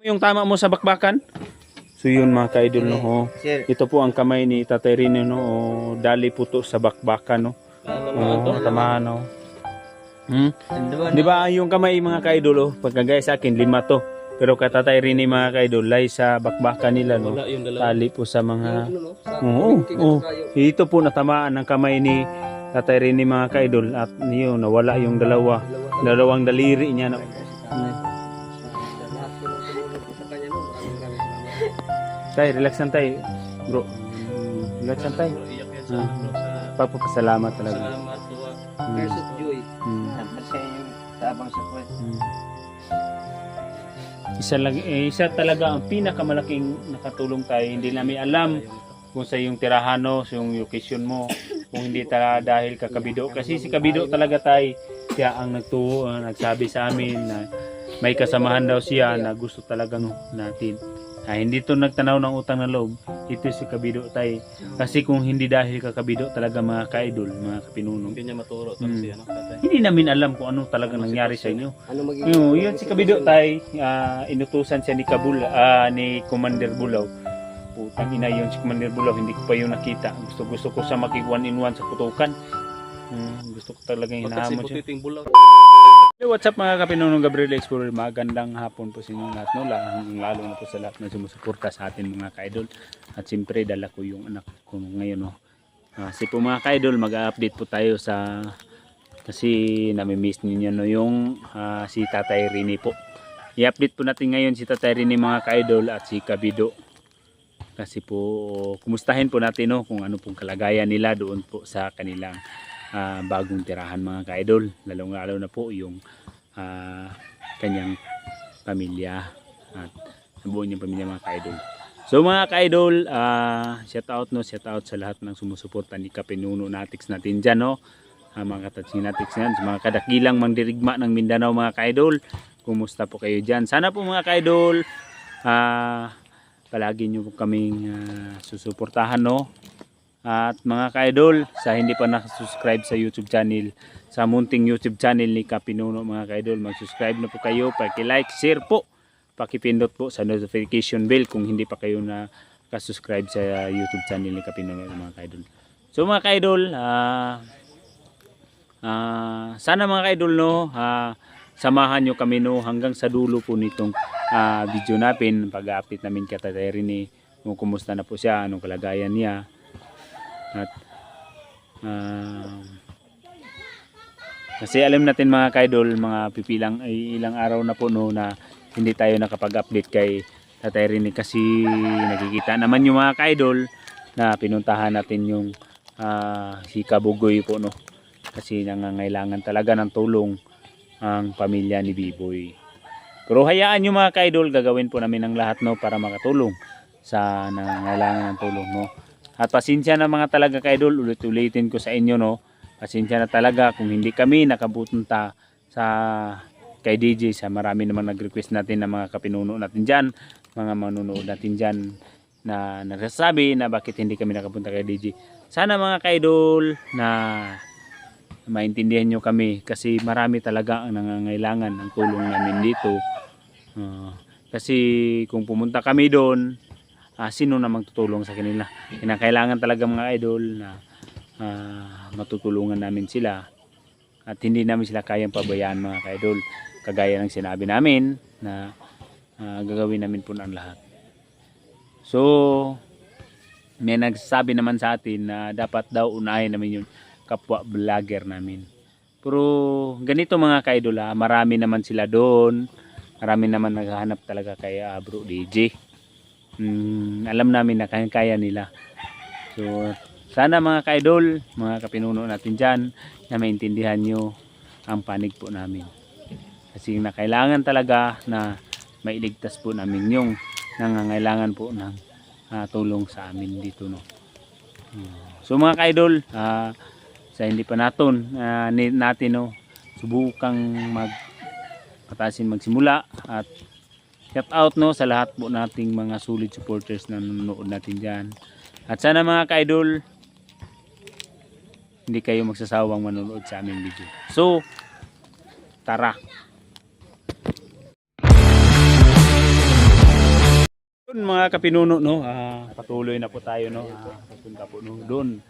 Yung tama mo sa bakbakan? So yun mga ka-idol no. oh. Ito po ang kamay ni Tatay Rene no. oh, dali po to sa bakbakan no. Oh, tamahan no. Hmm? Di ba yung kamay mga ka-idol oh, pagkagaya sa akin lima to. Pero kay Tatay Rene mga ka-idol lay sa bakbakan nila no. Tali po sa mga Oo, tayo. Ito po natamaan ng kamay ni Tatay Rene mga ka-idol at yun nawala yung dalawa. Dalawang daliri niya no. Tay, relax lang tay. Bro. Relax lang tay. Ah. bro, sa Pagpapasalamat talaga. salamat tuwa. Hmm. Tears of joy. Dapat sa inyo sa abang sa kwet. Hmm. Isa lang eh, isa talaga ang pinakamalaking nakatulong tayo. Hindi namin alam kung sa yung tirahan no, sa yung location mo, kung hindi talaga dahil ka Kabido. Kasi si Kabido talaga tay, siya ang nagtuo, ah, nagsabi sa amin na may kasamahan daw siya na gusto talagang natin. Ah, hindi to nagtanaw ng utang na loob. Ito si Kabido tay. Kasi kung hindi dahil ka Kabido talaga mga ka-idol, mga kapinunong. Hindi niya maturo Hmm. si ano, tatay. Hindi namin alam kung anong talagang nangyari sa inyo. Ano magiging... Yung, yun si Kabido tay, ah, inutusan siya ni Kabul, ah, ni Commander Bulaw. Putang ina yun si Commander Bulaw, hindi ko pa yun nakita. Gusto gusto ko sa makig one in one sa putukan. Hmm, gusto ko talaga si hinahamon siya. Putiting Bulaw. Hey, what's up mga kapinunong Gabriel Explorer? Magandang hapon po sa inyo lahat. No? Lalo, lalo na po sa lahat na sumusuporta sa atin mga ka-idol. At siyempre dala ko yung anak ko ngayon. No? Kasi po mga ka-idol, mag-update po tayo sa kasi nami-miss ninyo no yung ah, si Tatay Rini po. I-update po natin ngayon si Tatay Rini mga ka-idol at si Kabido. Kasi po kumustahin po natin no kung ano pong kalagayan nila doon po sa kanilang ah, bagong tirahan mga ka-idol. Lalong lalo na po yung ah, kanyang pamilya at buo niyang pamilya mga ka-idol. So mga ka-idol, ah, shout out no, shout out sa lahat ng sumusuporta ni Kapinuno Natix natin dyan no. Ah, mga katatsing Natix yan, sa mga kadakilang mandirigma ng Mindanao mga ka-idol. Kumusta po kayo dyan? Sana po mga ka-idol, ah, palagi nyo kaming ah, susuportahan no. At mga ka-idol, sa hindi pa nakasubscribe sa YouTube channel, sa munting YouTube channel ni Kapinuno mga ka-idol, mag-subscribe na po kayo, paki-like, share po, pakipindot po sa notification bell kung hindi pa kayo na subscribe sa YouTube channel ni Kapinuno mga ka-idol. So mga ka-idol, ah ah, sana mga ka-idol no, ah, samahan nyo kami no hanggang sa dulo po nitong ah, video natin, pag-update namin kay Tatay Rene, kung kumusta na po siya, anong kalagayan niya, at ah, kasi alam natin mga kaidol, mga pipilang ay ilang araw na po no na hindi tayo nakapag-update kay Tatay Rini kasi nakikita naman yung mga kaidol na pinuntahan natin yung ah, si Kabugoy po no. Kasi nangangailangan talaga ng tulong ang pamilya ni Biboy. Pero hayaan nyo mga kaidol, gagawin po namin ang lahat no para makatulong sa nangangailangan ng tulong no. At pasensya na mga talaga kaidol, ulit-ulitin ko sa inyo no. Pasensya na talaga kung hindi kami nakabutunta sa kay DJ sa marami namang nag-request natin na mga kapinuno natin dyan, mga manunood natin dyan na nagsasabi na bakit hindi kami nakapunta kay DJ. Sana mga kaidol na maintindihan nyo kami kasi marami talaga ang nangangailangan ng tulong namin dito. Ah, kasi kung pumunta kami doon, ah, sino na magtutulong sa kanila? Kinakailangan talaga mga idol na ah, matutulungan namin sila at hindi namin sila kayang pabayaan mga kaidol. Kagaya ng sinabi namin na ah, gagawin namin po ang lahat. So may nagsasabi naman sa atin na dapat daw unahin namin yung kapwa vlogger namin. Pero ganito mga kaidol ha, marami naman sila doon. Marami naman naghahanap talaga kay ah, bro DJ Hmm, alam namin na kaya nila so sana mga ka-idol, mga kapinuno natin dyan, na maintindihan nyo ang panig po namin. Kasi na kailangan talaga na mailigtas po namin yung nangangailangan po ng ah, tulong sa amin dito. No? Hmm. So mga ka-idol, ah, sa hindi pa natin, ah, ni- natin no, subukang mag patasin magsimula at shout out no sa lahat po nating mga solid supporters na nanonood natin dyan. At sana mga ka-idol, hindi kayo magsasawang manonood sa aming video. So, tara! Yun, mga kapinuno no, ah, patuloy na po tayo no. Ah, papunta po no doon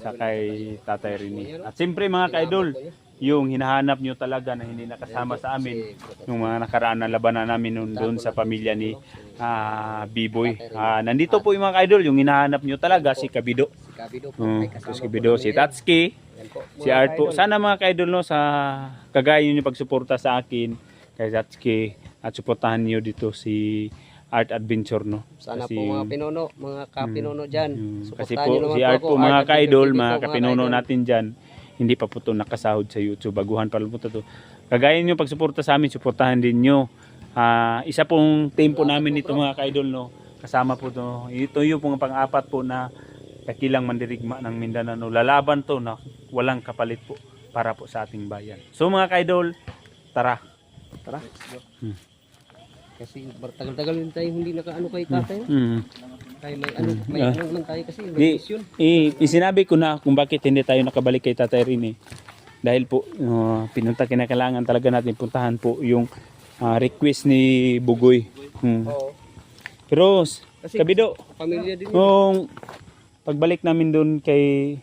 sa kay Tatay Rini. At siyempre mga ka-idol, yung hinahanap nyo talaga na hindi nakasama sa amin yung mga nakaraan na labanan namin noon doon sa pamilya ni ah, B-Boy. Ah, nandito po yung mga ka-idol, yung hinahanap nyo talaga si Kabido. Si Kabido po. Kasama si Kabido, si. Tatsuki, si Art po. Sana mga ka-idol no sa kagaya nyo pagsuporta sa akin kay Tatsuki at suportahan nyo dito si Art Adventure no. Sana Kasi po mga pinuno, mga kapinuno dyan. Mm, kasi po si Art po mga ka-idol, mga kapinuno natin dyan, hindi pa po ito nakasahod sa YouTube. Baguhan pa lang po ito. Kagaya nyo pagsuporta sa amin, suportahan din nyo. Ah, isa pong team po namin ito mga ka-idol no. Kasama po to. Ito yung pong pang-apat po na kakilang mandirigma ng Mindanao. Lalaban to na walang kapalit po para po sa ating bayan. So mga ka-idol, tara. Tara. Hmm. Kasi tagal-tagal din tayo hindi nakaano kay tatay. Mm. Kaya may ano, may Ah. ano naman tayo kasi may mission. eh, isinabi ko na kung bakit hindi tayo nakabalik kay Tatay Rini. Dahil po, uh, pinunta kinakailangan talaga natin puntahan po yung ah, request ni Bugoy. Hmm. Oo. Pero, s- Kasi Kabido, pamilya din yun. kung pagbalik namin doon kay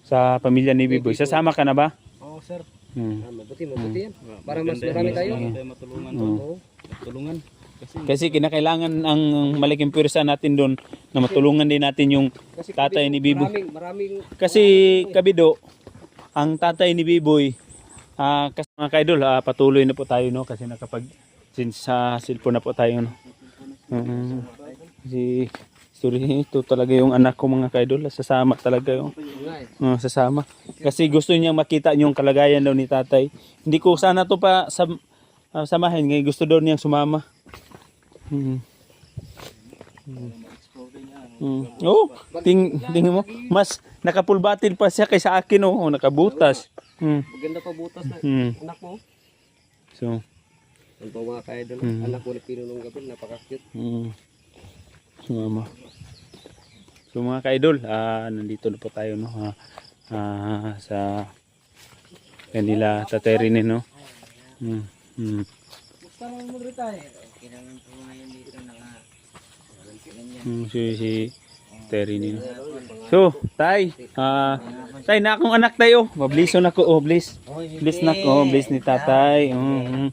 sa pamilya ni Biboy, sasama ka na ba? Oo, sir. Hmm. Ah, mabuti, mabuti yan. Para mas marami tayo. matulungan. Hmm. Oo. Tulungan. Kasi kinakailangan ang malaking pwersa natin doon na matulungan din natin yung Kasi tatay Kabido, ni Biboy. Maraming, maraming Kasi Kabido, ang tatay ni Biboy, ah kasi mga kaidol, ah, patuloy na po tayo no kasi nakapag since sa cellphone na po tayo no. Mm, si sorry, ito talaga yung anak ko mga kaidol, sasama talaga yung uh, sasama. Kasi gusto niya makita yung kalagayan daw ni tatay. Hindi ko sana to pa sam, ah, samahin, ngayon gusto daw niyang sumama. Mm. Mm. Mm. Oh, ting tingin mo, mas nakapulbatil pa siya kaysa akin oh, oh nakabutas. Mm. Maganda pa butas na Mm. anak mo. So, po mga ka-idol. Mm. Anak ko ni Pinunong Gabil, napaka-cute. mm. Sumama. So mga ka-idol, ah, nandito na po tayo no ah, ah, sa kanila tatay rin no. Mm. Mm. Gusto naman mo rin tayo. Mm, si si Terry ni. So, tay, ah, tay na akong anak tayo. Mablison ako, oh, bliss. Bliss na ko, oh, bliss ni tatay. Mm, mm.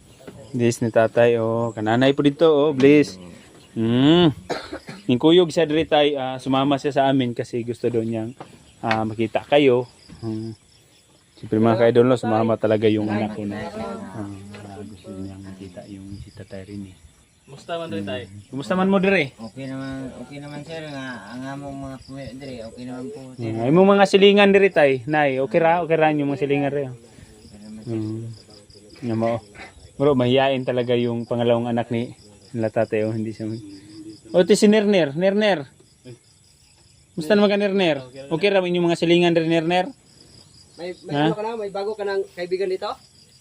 Bliss ni tatay, oh. Kananay po dito, oh, bliss. Mm. Yung kuyog siya diri tay, ah, sumama siya sa amin kasi gusto daw niyang ah, makita kayo. Mm. Siyempre mga kaidol, sumama talaga yung anak ko na ah, gusto niyang makita yung si tatay rin eh. Musta man rin tayo? Kumusta man mo dire? Okay naman, okay naman sir nga ang among mga puwi dire, okay naman po sir. Ay mo mga silingan diri tay. Nay, okay ra, okay ra yung mga silingan rin. Okay naman sir. Mm. Nga mo. Bro, mahihain talaga yung pangalawang anak ni nila tatay oh, hindi siya. O ti si Nerner, Nerner. Musta naman ka Nerner? Okay ra yung mga silingan rin Nerner? May, may Ha? ano ka na? May bago ka ng kaibigan dito?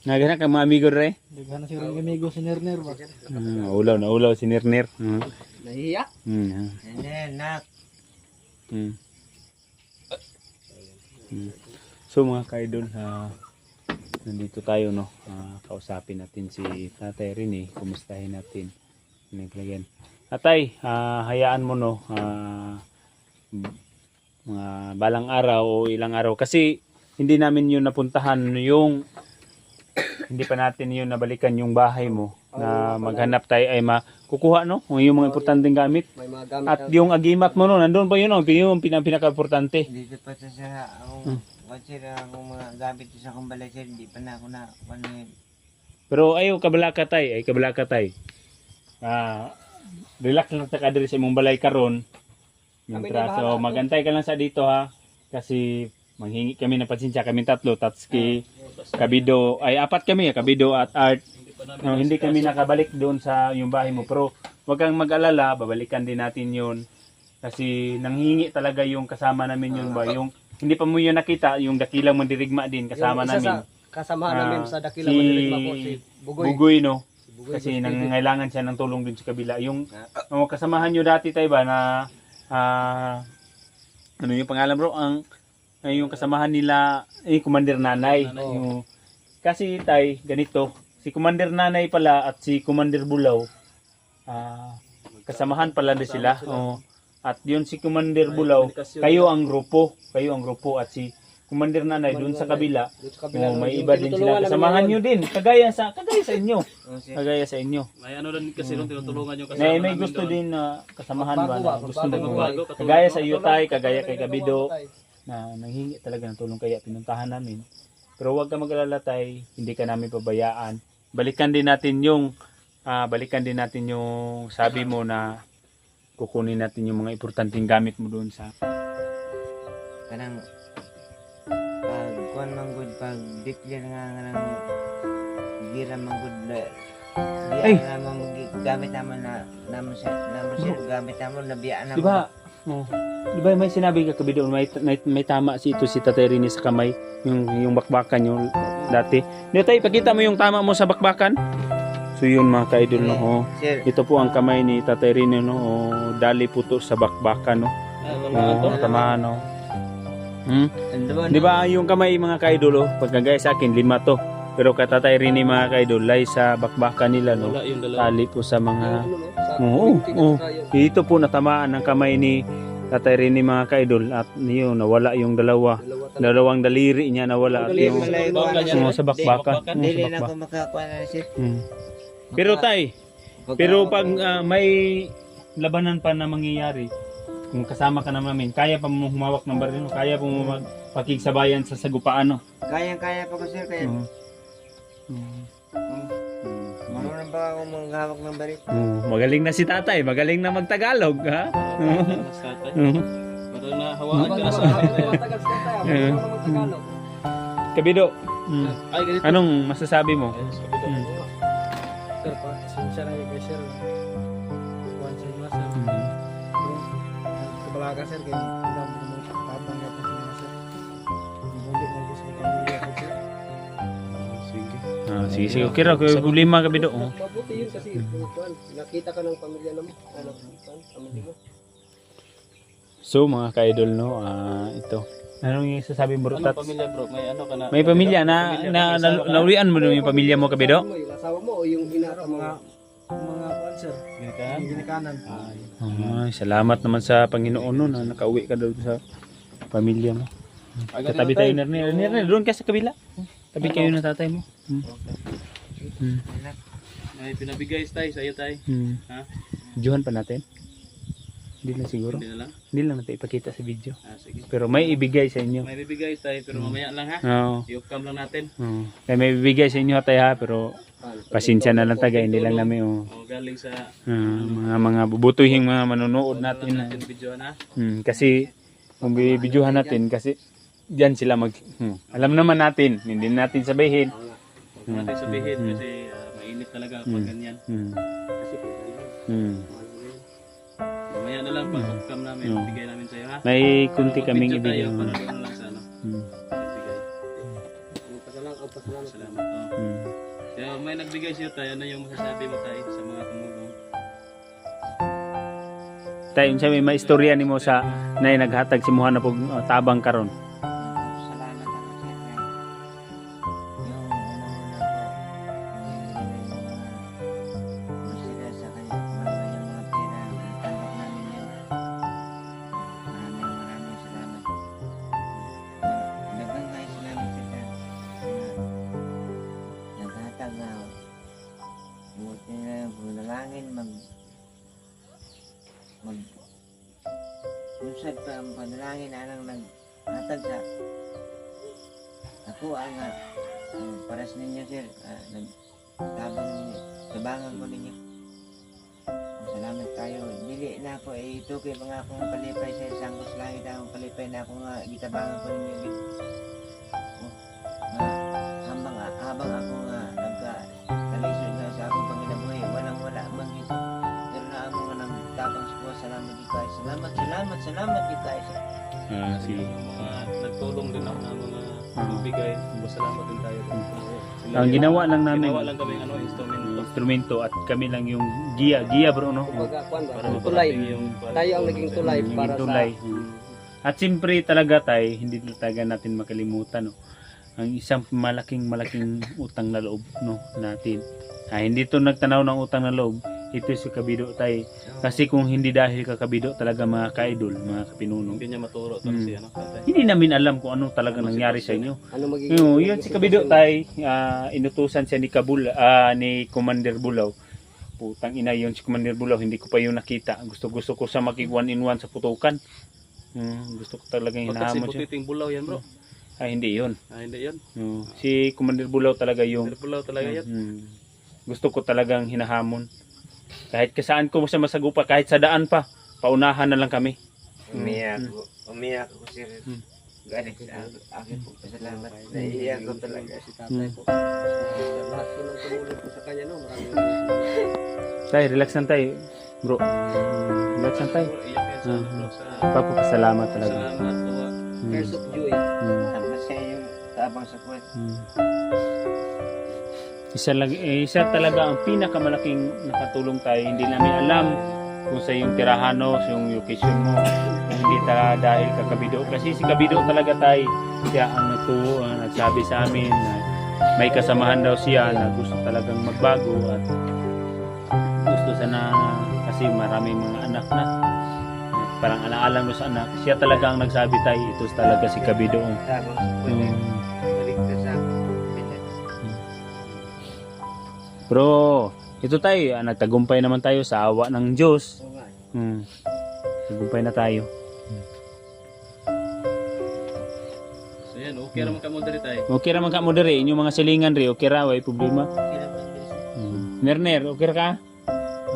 Nagana ka mga amigo re? Daghan na siya ng amigo si Nerner ba? Mm, ulaw na ulaw si Nerner. Mm. Nahiya? Mm. ah. And then, nak, Mm. Mm. So mga kaidol, ah, nandito tayo no. Kausapin natin si Tatay Rene, kumustahin natin. Naglagyan. Tatay, ah, hayaan mo no. mga balang araw o ilang araw kasi hindi namin yun napuntahan yung hindi pa natin yun nabalikan yung bahay mo na maghanap tayo ay makukuha no yung mga importanteng gamit May mga gamit at yung agimat mo no, nandun pa yun, no? yung pinang pinaka-importante. dito pa sa sir, akong, sir, akong mga gamit sa akong balay sir, di pa na ako na, yun. Pero ayaw kabalaka tay, ay kabalaka tay. Ah, relax lang ta kadiri sa imong balay karon. Kami Mintra, na bahala. so magantay ka lang sa dito ha. Kasi manghingi kami ng pasensya kami tatlo, Tatski, Kabido, ay apat kami, Kabido at Art. No, hindi kami nakabalik doon sa yung bahay mo pero wag kang mag-alala, babalikan din natin 'yon. Kasi nanghingi talaga yung kasama namin yun ba, yung hindi pa mo yun nakita, yung dakilang mandirigma din kasama Yung isa namin. Sa, kasama Ah, namin sa Dakila si Mandirigma po si Bugoy. Bugoy, no? Si Bugoy Kasi nangangailangan siya ng tulong din sa kabila. Yung ang kasamahan nyo dati tayo ba na ah, ano yung pangalan bro? Ang ay, yung kasamahan nila eh Commander Nanay. Yung, kasi tay ganito, si Commander Nanay pala at si Commander Bulaw ah kasamahan pala din sila. Oo. At yun si Commander Bulaw, kayo ang grupo, kayo ang grupo at si Commander Nanay doon sa kabila. Doon sa kabila, Oo, may iba din sila. Kasamahan nyo din, kagaya sa kagaya sa inyo. Oh. Kagaya sa inyo. May ano din kasi nung tinutulungan yung kasama May, gusto doon. din na kasamahan ba na gusto mo kagaya sa Yutay, kagaya kay Kabido na nanghingi talaga ng tulong kaya pinuntahan namin. Pero huwag ka mag-alala tay, hindi ka namin pabayaan. Balikan din natin yung ah, balikan din natin yung sabi mo na kukunin natin yung mga importanteng gamit mo doon sa kanang pag kuan man gud pag declare nga nga nang gira man gud la Ay! na mo gamit naman na naman sa naman sir gamit naman na biya na Di ba? Oh. Di ba may sinabi ka kabido may, may, may tama si ito si Tatay Rini sa kamay yung yung bakbakan yung dati. Di tayo pakita mo yung tama mo sa bakbakan. So yun mga ka-idol no. Oh. sir Ito po ang kamay ni Tatay Rini no. Oh, dali puto sa bakbakan no. To. Oh, tamaan no. Hmm? Di ba yung kamay mga ka-idol oh, pagkagaya sa akin lima to. Pero kay Tatay Rini mga ka-idol lay sa bakbakan nila no. Wala yung dalawa. Tali po sa mga Oo, Oo, oo. Dito po natamaan ang kamay ni Tatay Rini mga ka-idol at yun nawala yung dalawa. Dalawang daliri niya nawala at yung ano, sir. sa bakbakan. Dili na ako makakuha na sir Hmm. Pero tay, pero pag ah, may labanan pa na mangyayari, kung kasama ka na namin, kaya pa mo humawak ng baril, mo? kaya pa mo magpakigsabayan sa sagupaan, no? kayang kaya pa ko sir kaya Oo. Hmm. marunong ba ako maghawak ng baril Oo, magaling na si tatay, magaling na magtagalog, ha? Oo. Mas tatay. Oo. Parang nahawaan ka na sa akin. eh. Kabido, mm, Ay, ganito. anong masasabi mo? Ayun. Mm. Sir, pa, siya na yung sir. Kuhan sa inyo, sir. Mm. Kabalaga, sir, Ah, sige, sige. Okay raw, kaya lima kabido. Oh. Mabuti yun kasi kuhan, nakita ka ng pamilya mo. Ano, pamilya mo. So, mga ka-idol, no, ah, ito. Anong yung sasabi mo, Ano Rutats? pamilya bro? May ano ka na? May pamilya na, na, na, ka? nauwian mo yung pamilya mo, kabido? Ano mo, yung asawa mo o yung hinata mga mga kuhan, sir. Ginikahan? Yung ginikanan. Ay, salamat naman sa Panginoon no, na nakauwi ka doon sa pamilya mo. Agad Katabi na tayo, Nernel. Nernel, doon ka sa kabila. Tabi kayo ng tatay mo. Hmm. Hmm. May pinabigay tayo sa iyo tayo. Hmm. Ha? Videohan pa natin. Hindi na siguro. Hindi na lang. Hindi lang natin ipakita sa video. Ah, sige. Pero may ibigay sa inyo. May bibigay tayo pero mamaya lang ha. Oo. I-upcam lang natin. Oo. Kaya may ibigay sa inyo tayo ha, pero pasensya na lang taga, hindi lang namin oh. O galing sa Ah, mga mga bubutuhing mga manonood natin na. natin video na. Hmm, kasi kung bibidyohan natin kasi diyan sila mag hmm, alam naman natin, hindi natin sabihin. Huwag natin sabihin kasi ah, mainit talaga pag Hmm. ganyan. Hmm. Kasi Hmm. Mamaya na lang pag upcam namin, Oo. bigay namin sa iyo ha. May kunti Mag-video kaming tayo ibigay. para doon lang sa ano. Hmm. Bigay. Pasalamat, oh, pasalamat. Salamat. Oh. Hmm. Kaya may nagbigay siya tayo, ano yung masasabi mo tayo sa mga tumulong? Tayo may maistorya nimo sa nay naghatag si Muha na pug uh, tabang karon. Na buti na bulalangin mag mag Usad pa ang panalangin anang naghatag sa ako ang uh, paras ninyo sir. Uh, nagtabang ninyo tabangan ko ninyo. Salamat tayo. Dili na ako eh, ito kay mga akong kalipay sa isang langit akong kalipay na ako nga gitabangan ko ninyo salamat gid kayo salamat salamat salamat kayo sir Ah, sige. Mga nagtulong din ako ng mga nagbigay. Masalamat din tayo. Ang ginawa lang namin Ginawa lang kami ano, instrumento. instrumento at kami lang yung giya, giya bro no. Kumbaga, kuhan ba? Para Ang tulay. Tayo ang naging tulay para tulay. sa At siyempre talaga tay, hindi talaga natin makalimutan no. Ang isang malaking malaking utang na loob no natin. Ah, hindi to nagtanaw ng utang na loob, ito si Kabido tay. Kasi kung hindi dahil ka Kabido talaga mga ka-idol, mga kapinuno. Hindi niya maturo to Mm. si ano, tatay. Hindi namin alam kung ano talaga nangyari sa inyo. Ano magiging... Yung, yun si Kabido tay, ah, inutusan siya ni Kabul, ah, ni Commander Bulaw. Putang ina yun si Commander Bulaw, hindi ko pa yun nakita. Gusto gusto ko sa makig one in one sa putukan. Hmm, gusto ko talaga si hinahamon siya. Putiting Bulaw yan bro. Ay hindi yun. Ah, hindi yan. Hmm, si Commander Bulaw talaga yung Pero Bulaw talaga yan. Hmm. Gusto ko talagang hinahamon. Kahit kasaan ko sa masagupa, kahit sa daan pa, paunahan na lang kami. Umiyak ko. Umiyak ko sir. Hmm. Galing sa akin po. Pasalamat. Naiiyak ko talaga. Si tatay Hmm. po. Po ng tumulong po sa kanya, no? Maraming Tay, relax lang tay. Bro, relax lang tay. Bro, iyak yan sa Ah. bro, sa Papapasalamat talaga. salamat. tuwa. Hmm. Curse of joy. Hmm. Tapos siya yung tabang sa kwan. Hmm. Isa, lang, eh, isa talaga ang pinakamalaking nakatulong tayo. Hindi namin alam kung sa yung tirahano, sa yung location mo. Hindi talaga dahil ka Kabido. Kasi si Kabido talaga tayo. Siya ang nagtuo, ang nagsabi sa amin na may kasamahan daw siya na gusto talagang magbago at gusto sana kasi maraming mga anak na At parang alaalang mo sa anak siya talaga ang nagsabi tayo ito talaga si Kabido Tabang Pero ito tayo, ah, nagtagumpay naman tayo sa awa ng Diyos. Hmm. Tagumpay na tayo. So yan, okay naman ka mo diri tayo. Okay ra man ka mo diri, inyong mga silingan ri, okay ra way problema. Hmm. Nerner, okay ra ka?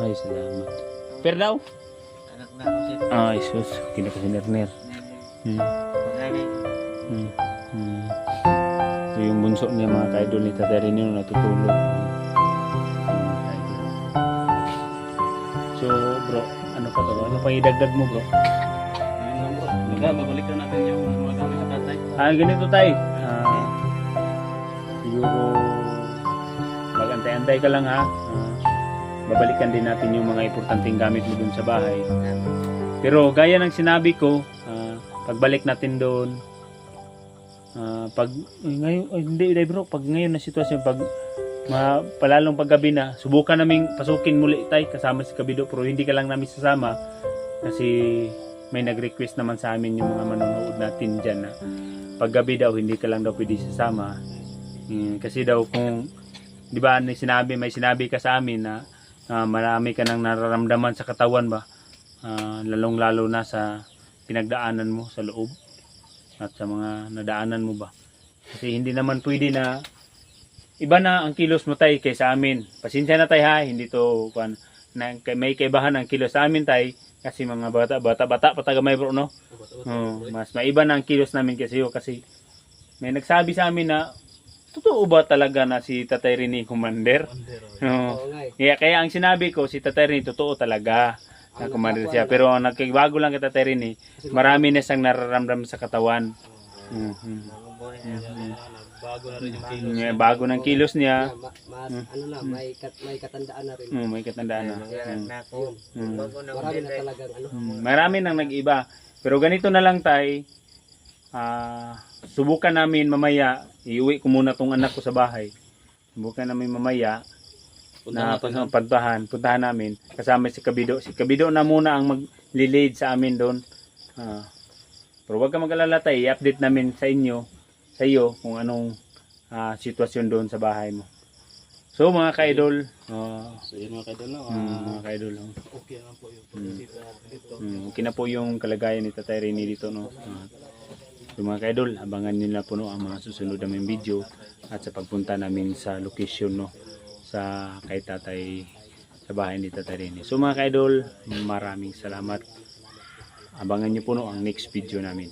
Ay, salamat. Pero daw? Anak na ako. Ay, sus, kina kasi Nerner. Hmm. Hmm. Hmm. So, yung bunso niya mga kaidol ni Tatay Rino natutulog. Ano pa to? Ano pa idagdag mo, bro? Yun lang bro. Mabalik na natin yung mga gamit sa tatay. Ah, ganito tay. Ah, siguro magantay-antay ka lang ha. Ah, babalikan din natin yung mga importanteng gamit mo dun sa bahay. Pero gaya ng sinabi ko, ah, pagbalik natin doon, ah, pag ngayon ay, hindi hindi bro, pag ngayon na sitwasyon pag ma, palalong paggabi na, subukan naming pasukin muli tay kasama si Kabido pero hindi ka lang namin sasama kasi may nag-request naman sa amin yung mga manonood natin dyan na paggabi daw hindi ka lang daw pwede sasama. Mm, kasi daw kung di ba may sinabi may sinabi ka sa amin na ah, marami ka nang nararamdaman sa katawan ba? Ah, lalong lalo na sa pinagdaanan mo sa loob at sa mga nadaanan mo ba? Kasi hindi naman pwede na iba na ang kilos mo tay kaysa amin pasensya na tay ha hindi to kwan na may kaibahan ang kilos sa amin tay kasi mga bata bata bata patagamay bro no Oo, mas maiba na ang kilos namin kasi yo kasi may nagsabi sa amin na totoo ba talaga na si Tatay Rini commander? Nga eh. Kaya, ang sinabi ko si Tatay Rini totoo talaga na commander siya pero ang nagkagbago lang kay Tatay Rini marami na siyang nararamdaman sa katawan. Mhm. Bago na rin yung kilos. Mm, bago ng kilos niya, Ma- mas, ano na, may, kat, may katandaan na rin. mm, may katandaan na. Mm. Mm. Bago na Marami na talagang ano. Mm, marami nang nag-iba. Pero ganito na lang tay. Ah, subukan namin mamaya, iuwi ko muna tong anak ko sa bahay. Subukan namin mamaya Punta na natin. pas- puntahan, namin kasama si Kabido. Si Kabido na muna ang mag-lead sa amin doon. Ah, pero wag ka mag-alala tay, i-update namin sa inyo, sa iyo kung anong ah, sitwasyon doon sa bahay mo. So mga ka-idol, ah, So yun mga kaidol no. mm, ah, mga ka-idol, oh. okay lang po yung Mm. dito. Mm, okay na po yung kalagayan ni Tatay Rini dito no. Ah, so mga kaidol, abangan nila po no ang mga susunod naming video at sa pagpunta namin sa location no sa kay Tatay sa bahay ni Tatay Rini. So mga kaidol, maraming salamat. Abangan niyo po no ang next video namin.